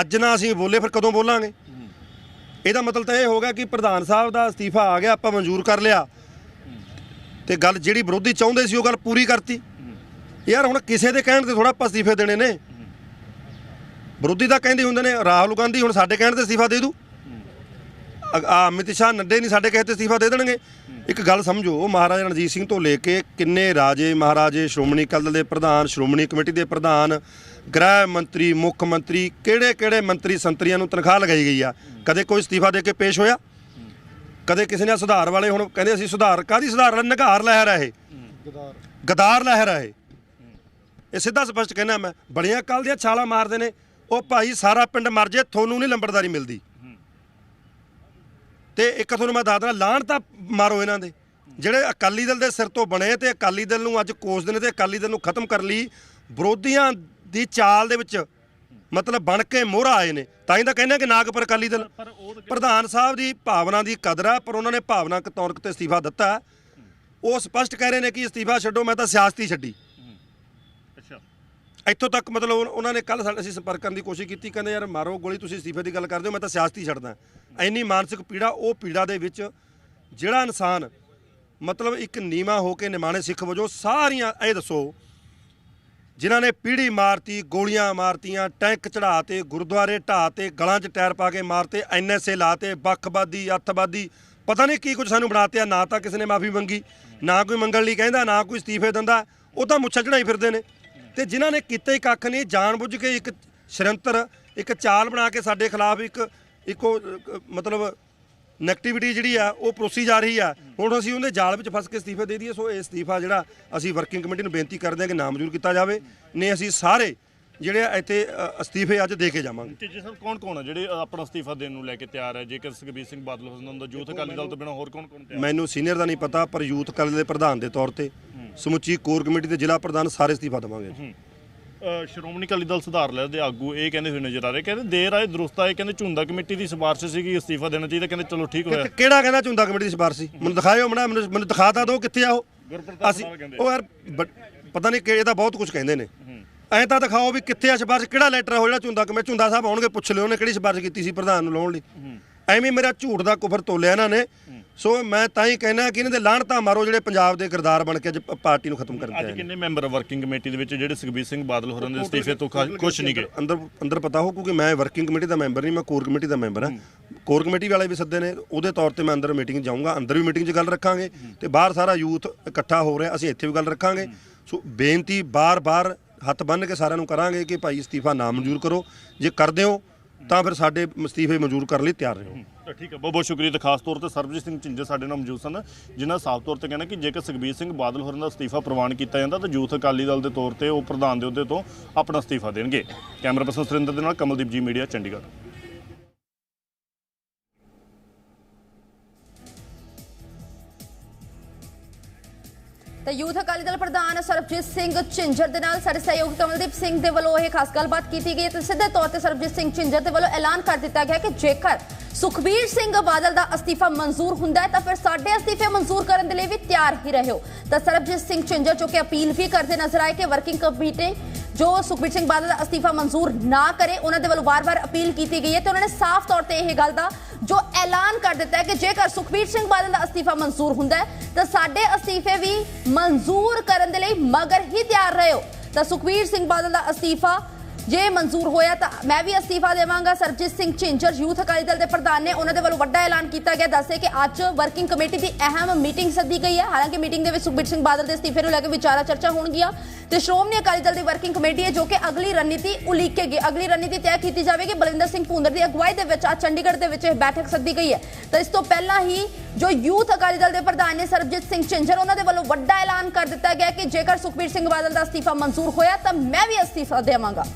ਅੱਜ ਨਾ ਅਸੀਂ ਬੋਲੇ, ਫਿਰ ਕਦੋਂ ਬੋਲਾਂਗੇ? ਇਹਦਾ ਮਤਲਬ ਤਾਂ ਇਹ ਹੋਗਾ ਕਿ ਪ੍ਰਧਾਨ ਸਾਹਿਬ ਦਾ ਅਸਤੀਫਾ ਆ ਗਿਆ, ਆਪਾਂ ਮਨਜ਼ੂਰ ਕਰ ਲਿਆ। ਤੇ ਗੱਲ ਜਿਹੜੀ ਵਿਰੋਧੀ ਚਾਹੁੰਦੇ ਸੀ, ਉਹ ਗੱਲ ਪੂਰੀ ਕਰਤੀ। ਯਾਰ, ਹੁਣ ਕਿਸੇ ਦੇ ਕਹਿਣ ਤੇ ਥੋੜਾ ਆਪਾਂ ਅਸਤੀਫੇ ਦੇਣੇ ਨੇ। ਵਿਰੋਧੀ ਤਾਂ ਕਹਿੰਦੇ ਹੁੰਦੇ ਨੇ, ਰਾਹੁਲ ਗਾਂਧੀ ਹੁਣ ਸਾਡੇ ਕਹਿਣ ਤੇ ਅਸਤੀਫਾ ਦੇ ਦੂ। ਆ ਅਮਿਤ ਸ਼ਾਹ ਨੱਡੇ ਨਹੀਂ, ਸਾਡੇ ਕਹੇ ਤੇ ਅਸਤੀਫਾ ਦੇ ਦੇਣਗੇ। ਇੱਕ ਗੱਲ ਸਮਝੋ, ਮਹਾਰਾਜਾ ਰਣਜੀਤ ਸਿੰਘ ਤੋਂ ਲੈ ਕੇ ਕਿੰਨੇ ਰਾਜੇ, ਮਹਾਰਾਜੇ, ਸ਼੍ਰੋਮਣੀ ਅਕਾਲੀ ਦੇ ਪ੍ਰਧਾਨ, ਸ਼੍ਰੋਮਣੀ ਕਮੇਟੀ ਦੇ ਪ੍ਰਧਾਨ, ਗ੍ਰਹਿ ਮੰਤਰੀ, ਮੁੱਖ ਮੰਤਰੀ, ਕਿਹੜੇ ਕਿਹੜੇ ਮੰਤਰੀ ਸੰਤਰੀਆਂ ਨੂੰ ਤਨਖਾਹ ਲਗਾਈ ਗਈ ਆ? ਕਦੇ ਕੋਈ ਅਸਤੀਫਾ ਦੇ ਕੇ ਪੇਸ਼ ਹੋਇਆ? ਕਦੇ ਕਿਸੇ ਨੇ ਸੁਧਾਰ ਵਾਲੇ ਹੁਣ ਕਹਿੰਦੇ ਅਸੀਂ ਸੁਧਾਰ ਕਾਦੀ ਸੁਧਾਰ ਵਾਲੇ? ਨਗਾਰ ਲਹਿਰ ਆ ਇਹ। ਗਦਾਰ। ਲਹਿਰ ਆ ਇਹ। ਇਹ ਸਿੱਧਾ ਸਪਸ਼ਟ ਕਹਿਣਾ ਮੈਂ, ਬੜੀਆਂ ਕੱਲ ਦੀਆਂ ਛਾਲਾਂ ਮਾਰਦੇ ਨੇ। ਉਹ ਭਾਈ ਸਾਰਾ ਪਿੰਡ ਮਰ ਜੇ, ਤੁਹਾਨੂੰ ਨਹੀਂ ਲੰਬੜਦਾਰੀ ਮਿਲਦੀ। ਤੇ ਇੱਕ ਤੁਹਾਨੂੰ ਮੈਂ ਦੱਸਦਾ ਲਾਹਣ ਤਾਂ ਮਾਰੋ ਇਹਨਾਂ ਦੇ। ਜਿਹੜੇ ਅਕਾਲੀ ਦਲ ਦੇ ਸਿਰ ਤੋਂ ਬਣੇ ਤੇ ਅਕਾਲੀ ਦਲ ਨੂੰ ਅੱਜ ਕੋਸਦੇ ਨੇ ਤੇ ਅਕਾਲੀ ਦਲ ਨੂੰ ਖਤਮ ਕਰਨ ਲਈ ਵਿਰੋਧੀਆਂ ਦੀ ਚਾਲ ਦੇ ਵਿੱਚ ਮਤਲਬ ਬਣ ਕੇ ਮੋਹਰਾ ਆਏ ਨੇ। ਤਾਂ ਹੀ ਤਾਂ ਕਹਿੰਦੇ ਕਿ ਨਾਗਪੁਰ ਅਕਾਲੀ ਦਲ। ਪ੍ਰਧਾਨ ਸਾਹਿਬ ਦੀ ਭਾਵਨਾ ਦੀ ਕਦਰ ਆ ਪਰ ਉਹਨਾਂ ਨੇ ਭਾਵਨਾ ਤੌਰ ਤੇ ਅਸਤੀਫਾ ਦਿੱਤਾ। ਹੈ। ਉਹ ਸਪਸ਼ਟ ਕਹਿ ਰਹੇ ਨੇ ਕਿ ਅਸਤੀਫਾ ਛੱਡੋ ਮੈਂ ਤਾਂ ਸਿਆਸਤੀ ਛੱਡੀ। ਇੱਥੋਂ ਤੱਕ ਮਤਲਬ ਉਹ- ਉਹਨਾਂ ਨੇ ਕੱਲ ਸਾਡੇ ਅਸੀਂ ਸੰਪਰਕ ਕਰਨ ਦੀ ਕੋਸ਼ਿਸ਼ ਕੀਤੀ, ਕਹਿੰਦੇ ਯਾਰ ਮਾਰੋ ਗੋਲੀ, ਤੁਸੀਂ ਅਸਤੀਫੇ ਦੀ ਗੱਲ ਕਰਦੇ ਹੋ, ਮੈਂ ਤਾਂ ਸਿਆਸਤੀ ਛੱਡਦਾ। ਇੰਨੀ ਮਾਨਸਿਕ ਪੀੜਾ, ਉਹ ਪੀੜਾ ਦੇ ਵਿੱਚ ਜਿਹੜਾ ਇਨਸਾਨ ਮਤਲਬ ਇੱਕ ਨੀਵਾ ਹੋ ਕੇ ਨਿਮਾਣੇ ਸਿੱਖ ਵਜੋਂ ਸਾਰੀਆਂ ਇਹ ਦੱਸੋ, ਜਿਨ੍ਹਾਂ ਨੇ ਪੀੜੀ ਮਾਰਤੀ, ਗੋਲੀਆਂ ਮਾਰਤੀਆਂ, ਟੈਂਕ ਚੜਾਤੇ ਗੁਰਦੁਆਰੇ ਢਾਤੇ, ਗਲਾਂ 'ਚ ਟਾਇਰ ਪਾ ਕੇ ਮਾਰਤੇ ਐਨਐਸਏ ਲਾਤੇ ਬੱਖਬਾਦੀ ਅੱਤਵਾਦੀ, ਪਤਾ ਨਹੀਂ ਕੀ ਕੁਝ ਸਾਨੂੰ ਬਣਾਤੇ ਆ ਨਾ ਤਾਂ ਕਿਸੇ ਨੇ ਮਾਫੀ ਮੰਗੀ, ਨਾ ਕੋਈ ਮੰਗਣ ਲਈ ਕਹਿੰਦਾ, ਨਾ ਕੋਈ ਅਸਤੀਫੇ ਦਿੰਦਾ, ਉਹ ਤਾਂ ਮੁੱਛਾਂ ਚੜਾਈ ਫਿਰਦੇ ਨੇ। ਤੇ ਜਿਨ੍ਹਾਂ ਨੇ ਕੀਤਾ ਹੀ ਕੱਖ ਨਹੀਂ ਜਾਣਬੁੱਝ ਕੇ ਇੱਕ ਸ਼ਰੰਤਰ ਇੱਕ ਚਾਲ ਬਣਾ ਕੇ ਸਾਡੇ ਖਿਲਾਫ ਇੱਕ ਇੱਕੋ ਮਤਲਬ ਨੈਗੇਟਿਵਿਟੀ ਜਿਹੜੀ ਆ ਉਹ ਪਰੋਸੀ ਜਾ ਰਹੀ ਆ। ਹੁਣ ਅਸੀਂ ਉਹਦੇ ਜਾਲ ਵਿੱਚ ਫਸ ਕੇ ਅਸਤੀਫੇ ਦੇ ਦਈਏ ਸੋ ਇਹ ਅਸਤੀਫਾ ਜਿਹੜਾ ਅਸੀਂ ਵਰਕਿੰਗ ਕਮੇਟੀ ਨੂੰ ਬੇਨਤੀ ਕਰਦੇ ਹਾਂ ਕਿ ਨਾਮਨਜ਼ੂਰ ਕੀਤਾ ਜਾਵੇ। ਨੇ ਅਸੀਂ ਸਾਰੇ ਜਿਹੜੇ ਇੱਥੇ ਅਸਤੀਫੇ ਅੱਜ ਦੇ ਕੇ ਜਾਵਾਂਗੇ। ਜੀ ਸਰ ਕੌਣ ਕੌਣ ਆ? ਜਿਹੜੇ ਆਪਣਾ ਅਸਤੀਫਾ ਦੇਣ ਨੂੰ ਲੈ ਕੇ ਤਿਆਰ ਹੈ ਜੇਕਰ ਸੁਖਬੀਰ ਸਿੰਘ ਬਾਦਲ ਹੁਸਨ ਦਾ ਯੂਥ ਅਕਾਲੀ ਦਲ ਤੋਂ ਬਿਨਾਂ ਹੋਰ ਕੌਣ ਕੌਣ ਤਿਆਰ ਮੈਨੂੰ ਸੀਨੀਅਰ ਦਾ ਨਹੀਂ ਪਤਾ ਪਰ ਯੂਥ ਅਕਾਲੀ ਦੇ ਪ੍ਰਧਾਨ ਦੇ ਤੌਰ ਤੇ। ਸਮੁੱਚੀ ਕੋਰ ਕਮੇਟੀ ਦੇ ਜ਼ਿਲ੍ਹਾ ਪ੍ਰਧਾਨ ਸਾਰੇ ਅਸਤੀਫਾ ਦੇਵਾਂਗੇ ਹੂੰ। ਅ, ਸ਼੍ਰੋਮਣੀ ਅਕਾਲੀ ਦਲ ਸੁਧਾਰ ਲਹਿਰ ਦੇ ਆਗੂ ਇਹ ਕਹਿੰਦੇ ਹੋਏ ਨਜ਼ਰ ਆ ਰਹੇ। ਕਹਿੰਦੇ ਦੇਰ ਆਏ ਦਰੁਸਤ ਆਏ ਕਹਿੰਦੇ ਝੁੰਦਾ ਕਮੇਟੀ ਦੀ ਸਿਫਾਰਿਸ਼ ਸੀਗੀ ਅਸਤੀਫਾ ਦੇਣਾ ਚਾਹੀਦਾ ਕਹਿੰਦੇ ਚਲੋ ਠੀਕ ਹੋਇਆ। ਕਿਹੜਾ ਕਹਿੰਦਾ ਝੁੰਦਾ ਕਮੇਟੀ ਦੀ ਸਿਫਾਰਿਸ਼ ਸੀ? ਮੈਨੂੰ ਦਿਖਾਇਓ ਮਣਾ ਮੈਨੂੰ ਮੈਨੂੰ ਦਿਖਾ ਤਾਂ ਦਿਓ ਕਿੱਥੇ ਆ ਉਹ। ਅਸੀਂ ਉਹ ਯਾਰ ਪਤਾ ਨਹੀਂ ਕਿ ਇਹ ਤਾਂ ਬਹੁਤ ਕੁਝ ਕਹਿੰਦੇ ਨੇ। ਐਂ ਤਾਂ ਦਿਖਾਓ ਵੀ ਕਿੱਥੇ ਆ ਸਿਫਾਰਿਸ਼ ਕਿਹੜਾ ਲੈਟਰ ਉਹ ਜਿਹੜਾ ਝੁੰਦਾ ਕਮੇਟੀ ਝੁੰਦਾ ਸਾਹਿਬ ਆਉਣਗੇ ਪੁੱਛ ਲਿਓ ਉਹਨੇ ਕਿਹੜੀ ਸਿਫਾਰਿਸ਼ ਕੀਤੀ ਸੀ ਪ੍ਰਧਾਨ ਨੂੰ ਲਾਉਣ ਲਈ। ਐਵੇਂ ਮੇਰਾ ਝੂਠ ਦਾ ਕੁਫਰ ਤੋਲਿਆ ਇਹਨਾਂ ਨੇ। ਸੋ ਮੈਂ ਤਾਂ ਹੀ ਕਹਿਣਾ ਕਿ ਇਹਨਾਂ ਦੇ ਲਾਹਣਤਾ ਮਾਰੋ ਜਿਹੜੇ ਪੰਜਾਬ ਦੇ ਕਿਰਦਾਰ ਬਣ ਕੇ ਅੱਜ ਪਾਰਟੀ ਨੂੰ ਖਤਮ ਕਰਨ ਅੱਜ ਚਾਹੇ ਕਿੰਨੇ ਮੈਂਬਰ ਵਰਕਿੰਗ ਕਮੇਟੀ ਦੇ ਵਿੱਚ ਜਿਹੜੇ ਸੁਖਬੀਰ ਸਿੰਘ ਬਾਦਲ ਹੋਰਾਂ ਦੇ ਅਸਤੀਫੇ ਤੋਂ ਕੁਝ ਨਹੀਂ ਗਏ ਅੰਦਰ ਅੰਦਰ ਪਤਾ ਹੋ ਕਿਉਂਕਿ ਮੈਂ ਵਰਕਿੰਗ ਕਮੇਟੀ ਦਾ ਮੈਂਬਰ ਨਹੀਂ ਮੈਂ ਕੋਰ ਕਮੇਟੀ ਦਾ ਮੈਂਬਰ ਹਾਂ। ਕੋਰ ਕਮੇਟੀ ਵਾਲੇ ਵੀ ਸੱਦੇ ਨੇ ਉਹਦੇ ਤੌਰ ਤੇ ਮੈਂ ਅੰਦਰ ਮੀਟਿੰਗ ਜਾਊਂਗਾ ਅੰਦਰ ਵੀ ਮੀਟਿੰਗ 'ਚ ਗੱਲ ਰੱਖਾਂਗੇ ਤੇ ਬਾਹਰ ਸਾਰਾ ਯੂਥ ਇਕੱਠਾ ਹੋ ਰਿਹਾ ਅਸੀਂ ਇੱਥੇ ਵੀ ਗੱਲ ਰੱਖਾਂਗੇ। ਸੋ ਬੇਨਤੀ ਬਾਰ-ਬਾਰ ਹੱਥ ਬੰਨ੍ਹ ਕੇ ਸਾਰਿਆਂ ਨੂੰ ਕਰਾਂਗੇ ਕਿ ਭਾਈ ਅਸਤੀਫਾ ਨਾ ਮਨਜ਼ੂਰ ਕਰੋ। ਜੇ ਕਰਦੇ ਹੋ ਤਾਂ ਫਿਰ ਸਾਡੇ ਅਸਤੀਫੇ ਮਨਜ਼ੂਰ ਕਰਨ ਲਈ ਤਿਆਰ ਰਹੋ ਤਾਂ ਠੀਕ ਹੈ ਬਹੁਤ ਬਹੁਤ ਸ਼ੁਕਰੀਆ ਤੇ ਖਾਸ ਤੌਰ ਤੇ ਸਰਬਜੀਤ ਸਿੰਘ ਝਿੰਜਰ ਸਾਡੇ ਨਾਲ ਮੌਜੂਦ ਸਨ, ਜਿਨ੍ਹਾਂ ਸਾਫ਼ ਤੌਰ ਤੇ ਕਹਿੰਦਾ ਕਿ ਜੇਕਰ ਸੁਖਬੀਰ ਸਿੰਘ ਬਾਦਲ ਹੋਰਾਂ ਦਾ ਅਸਤੀਫਾ ਪ੍ਰਵਾਨ ਕੀਤਾ ਜਾਂਦਾ, ਤਾਂ ਯੂਥ ਅਕਾਲੀ ਦਲ ਦੇ ਤੌਰ ਤੇ ਉਹ ਪ੍ਰਧਾਨ ਦੇ ਅਹੁਦੇ ਤੋਂ ਆਪਣਾ ਅਸਤੀਫਾ ਦੇਣਗੇ। ਕੈਮਰਾ ਪਰਸਨ ਸੁਰਿੰਦਰ ਦੇ ਨਾਲ ਕਮਲਦੀਪ ਜੀ, ਮੀਡੀਆ ਚੰਡੀਗੜ੍ਹ। ਤੇ ਯੂਥ ਅਕਾਲੀ ਦਲ ਪ੍ਰਧਾਨ ਸਰਬਜੀਤ ਸਿੰਘ ਝਿੰਜਰ ਦੇ ਨਾਲ ਸਾਡੇ ਸਹਿਯੋਗੀ ਕਮਲਦੀਪ ਸਿੰਘ ਦੇ ਵੱਲੋਂ ਇਹ ਖਾਸ ਗੱਲਬਾਤ ਕੀਤੀ ਗਈ ਹੈ ਤੇ ਸਿੱਧੇ ਤੌਰ ਤੇ ਸਰਬਜੀਤ ਸਿੰਘ ਝਿੰਜਰ ਦੇ ਵੱਲੋਂ ਐਲਾਨ ਕਰ ਦਿੱਤਾ ਗਿਆ ਕਿ ਜੇਕਰ ਸੁਖਬੀਰ ਸਿੰਘ ਬਾਦਲ ਦਾ ਅਸਤੀਫਾ ਮਨਜ਼ੂਰ ਹੁੰਦਾ ਹੈ ਤਾਂ ਫਿਰ ਸਾਡੇ ਅਸਤੀਫੇ ਮਨਜ਼ੂਰ ਕਰਨ ਦੇ ਲਈ ਵੀ ਤਿਆਰ ਹੀ ਰਹੋ ਤਾਂ ਸਰਬਜੀਤ ਸਿੰਘ ਝਿੰਜਰ, ਜੋ ਕਿ ਅਪੀਲ ਵੀ ਕਰਦੇ ਨਜ਼ਰ ਆਏ ਕਿ ਵਰਕਿੰਗ ਕਮੇਟੀ ਜੋ ਸੁਖਬੀਰ ਸਿੰਘ ਬਾਦਲ ਦਾ ਅਸਤੀਫਾ ਮਨਜ਼ੂਰ ਨਾ ਕਰੇ, ਉਹਨਾਂ ਦੇ ਵੱਲੋਂ ਵਾਰ-ਵਾਰ ਅਪੀਲ ਕੀਤੀ ਗਈ ਹੈ ਤੇ ਉਹਨਾਂ ਨੇ ਸਾਫ਼ ਤੌਰ ਤੇ ਇਹ ਗੱਲ ਦਾ ਜੋ ਐਲਾਨ ਕਰ ਦਿੱਤਾ ਹੈ ਕਿ ਜੇਕਰ ਸੁਖਬੀਰ ਸਿੰਘ ਬਾਦਲ ਦਾ ਅਸਤੀਫਾ ਮਨਜ਼ੂਰ ਹੁੰਦਾ ਹੈ, ਤਾਂ ਸਾਡੇ ਅਸਤੀਫੇ ਵੀ ਮਨਜ਼ੂਰ ਕਰਨ ਦੇ ਲਈ ਮਗਰ ਹੀ ਤਿਆਰ ਰਹੋ ਤਾਂ ਸੁਖਬੀਰ ਸਿੰਘ ਬਾਦਲ ਦਾ ਅਸਤੀਫਾ ਜੇ ਮਨਜ਼ੂਰ ਹੋਇਆ ਤਾਂ ਮੈਂ ਵੀ ਅਸਤੀਫਾ ਦੇਵਾਂਗਾ। ਸਰਜੀਤ ਸਿੰਘ ਝਿੰਜਰ, ਯੂਥ ਅਕਾਲੀ ਦਲ ਦੇ ਪ੍ਰਧਾਨ ਨੇ ਉਹਨਾਂ ਦੇ ਵੱਲੋਂ ਵੱਡਾ ਐਲਾਨ ਕੀਤਾ ਗਿਆ। ਦੱਸੇ ਕਿ ਅੱਜ ਵਰਕਿੰਗ ਕਮੇਟੀ ਦੀ ਅਹਿਮ ਮੀਟਿੰਗ ਸੱਦੀ ਗਈ ਹੈ। ਹਾਲਾਂਕਿ ਮੀਟਿੰਗ ਦੇ ਵਿੱਚ ਸੁਖਬੀਰ ਸਿੰਘ ਬਾਦਲ ਦੇ ਅਸਤੀਫੇ ਨੂੰ ਲੈ ਕੇ ਵਿਚਾਰਾ ਚਰਚਾ ਹੋਣਗੀਆਂ ਤੇ ਸ਼੍ਰੋਮਣੀ ਅਕਾਲੀ ਦਲ ਦੀ ਵਰਕਿੰਗ ਕਮੇਟੀ ਹੈ ਜੋ ਕਿ ਅਗਲੀ ਰਣਨੀਤੀ ਉਲੀਕੇਗੀ ਅਗਲੀ ਰਣਨੀਤੀ ਤੈਅ ਕੀਤੀ ਜਾਵੇਗੀ। ਬਲਿੰਦਰ ਸਿੰਘ ਭੁੰਦਰ ਦੀ ਅਗਵਾਈ ਦੇ ਵਿੱਚ ਅੱਜ ਚੰਡੀਗੜ੍ਹ ਦੇ ਵਿੱਚ ਇਹ ਬੈਠਕ ਸੱਦੀ ਗਈ ਹੈ। ਤਾਂ ਇਸ ਤੋਂ ਪਹਿਲਾਂ ਹੀ ਜੋ ਯੂਥ ਅਕਾਲੀ ਦਲ ਦੇ ਪ੍ਰਧਾਨ ਨੇ ਸਰਬਜੀਤ ਸਿੰਘ ਝਿੰਜਰ, ਉਹਨਾਂ ਦੇ ਵੱਲੋਂ ਵੱਡਾ ਐਲਾਨ ਕਰ ਦਿੱਤਾ ਗਿਆ ਕਿ ਜੇਕਰ ਸੁਖਬੀਰ ਸਿੰਘ ਬਾਦਲ ਦਾ ਅਸਤੀਫਾ ਮਨਜ਼ੂਰ ਹੋਇਆ ਤਾਂ ਮੈਂ ਵੀ ਅਸਤੀਫਾ ਦੇਵਾਂਗਾ।